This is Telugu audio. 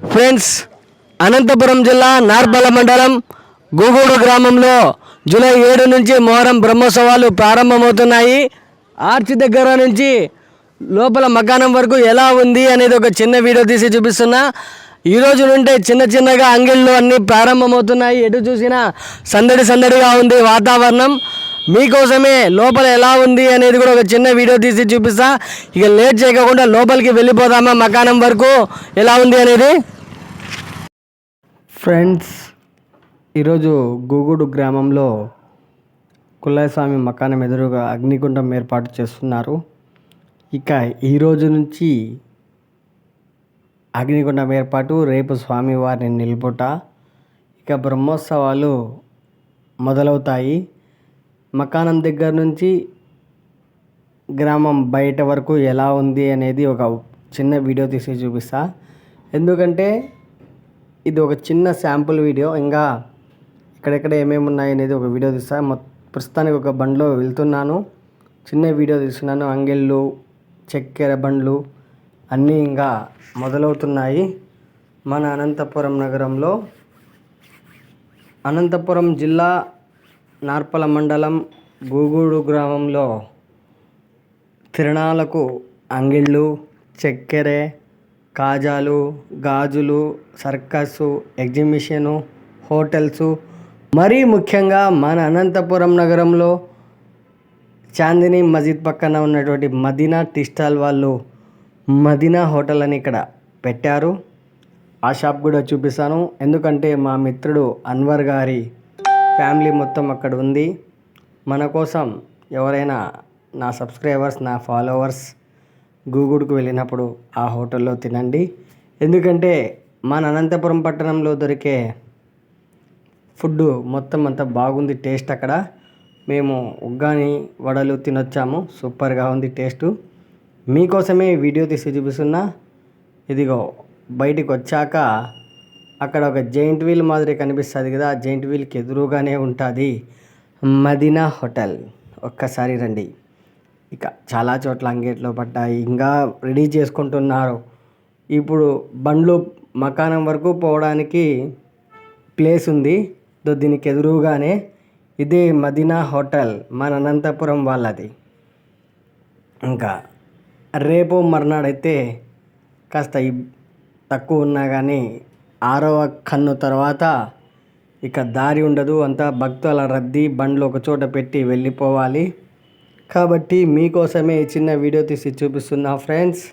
ఫ్రెండ్స్ అనంతపురం జిల్లా నార్బల మండలం గూగూడు గ్రామంలో జూలై ఏడు నుంచి మొహరం బ్రహ్మోత్సవాలు ప్రారంభమవుతున్నాయి. ఆర్చి దగ్గర నుంచి లోపల మకానం వరకు ఎలా ఉంది అనేది ఒక చిన్న వీడియో తీసి చూపిస్తున్నా. ఈరోజు నుంటే చిన్న చిన్నగా అంగిళ్ళు అన్నీ ప్రారంభమవుతున్నాయి. ఎటు చూసినా సందడి సందడిగా ఉంది వాతావరణం. మీకోసమే లోపల ఎలా ఉంది అనేది కూడా ఒక చిన్న వీడియో తీసి చూపిస్తా. ఇక లేట్ చేయకుండా లోపలికి వెళ్ళిపోదామా మకానం వరకు? ఎలా ఉంది అనేది? ఫ్రెండ్స్ ఈరోజు గూగుడు గ్రామంలో కుల్లాయస్వామి మకానం ఎదురుగా అగ్నిగుండం ఏర్పాటు చేస్తున్నారు. ఇక ఈరోజు నుంచి అగ్నిగుండం ఏర్పాటు రేపు స్వామివారిని నిలుపుట. ఇక బ్రహ్మోత్సవాలు మొదలవుతాయి. మకానం దగ్గర నుంచి గ్రామం బయట వరకు ఎలా ఉంది అనేది ఒక చిన్న వీడియో తీసి చూపిస్తా. ఎందుకంటే ఇది ఒక చిన్న శాంపుల్ వీడియో. ఇంకా ఇక్కడెక్కడ ఏమేమి ఉన్నాయి అనేది ఒక వీడియో తీస్తా. ప్రస్తుతానికి ఒక బండ్లో వెళ్తున్నాను. చిన్న వీడియో తీస్తున్నాను. అంగెళ్ళు చక్కెర బండ్లు అన్నీ ఇంకా మొదలవుతున్నాయి. మన అనంతపురం నగరంలో అనంతపురం జిల్లా నార్పల మండలం గూగూడు గ్రామంలో తిరణాలకు అంగిళ్ళు చక్కెర కాజాలు గాజులు సర్కస్సు ఎగ్జిబిషను హోటల్సు మరీ ముఖ్యంగా మన అనంతపురం నగరంలో చాందిని మస్జిద్ పక్కన ఉన్నటువంటి మదీనా టీ స్టాల్ వాళ్ళు మదీనా హోటల్ అని ఇక్కడ పెట్టారు. ఆ షాప్ కూడా చూపిస్తాను. ఎందుకంటే మా మిత్రుడు అన్వర్ గారి ఫ్యామిలీ మొత్తం అక్కడ ఉంది. మన కోసం ఎవరైనా నా సబ్స్క్రైబర్స్ నా ఫాలోవర్స్ గూగుడుకు వెళ్ళినప్పుడు ఆ హోటల్లో తినండి. ఎందుకంటే మన అనంతపురం పట్టణంలో దొరికే ఫుడ్ మొత్తం అంతా బాగుంది టేస్ట్ అక్కడ. మేము ఉగ్గాని వడలు తినొచ్చాము. సూపర్గా ఉంది టేస్టు. మీకోసమే వీడియో తీసి చూపిస్తున్నా. ఇదిగో బయటికి వచ్చాక అక్కడ ఒక జైంట్ వీల్ మాదిరి కనిపిస్తుంది కదా ఆ జైంట్ వీల్కి ఎదురుగానే ఉంటుంది మదీనా హోటల్. ఒక్కసారి రండి. ఇక చాలా చోట్ల అంగేట్లో పడ్డాయి. ఇంకా రెడీ చేసుకుంటున్నారు. ఇప్పుడు బండ్లు మకానం వరకు పోవడానికి ప్లేస్ ఉంది. దీనికి ఎదురుగానే ఇదే మదీనా హోటల్ మన అనంతపురం వాళ్ళది. ఇంకా రేపు మర్నాడైతే కాస్త తక్కువ ఉన్నా కానీ ఆరవ కన్ను తర్వాత ఇక దారి ఉండదు. అంతా భక్తుల రద్దీ బండ్లు ఒక చోట పెట్టి వెళ్ళిపోవాలి. కాబట్టి మీకోసమే ఈ చిన్న వీడియో తీసి చూపిస్తున్నా ఫ్రెండ్స్.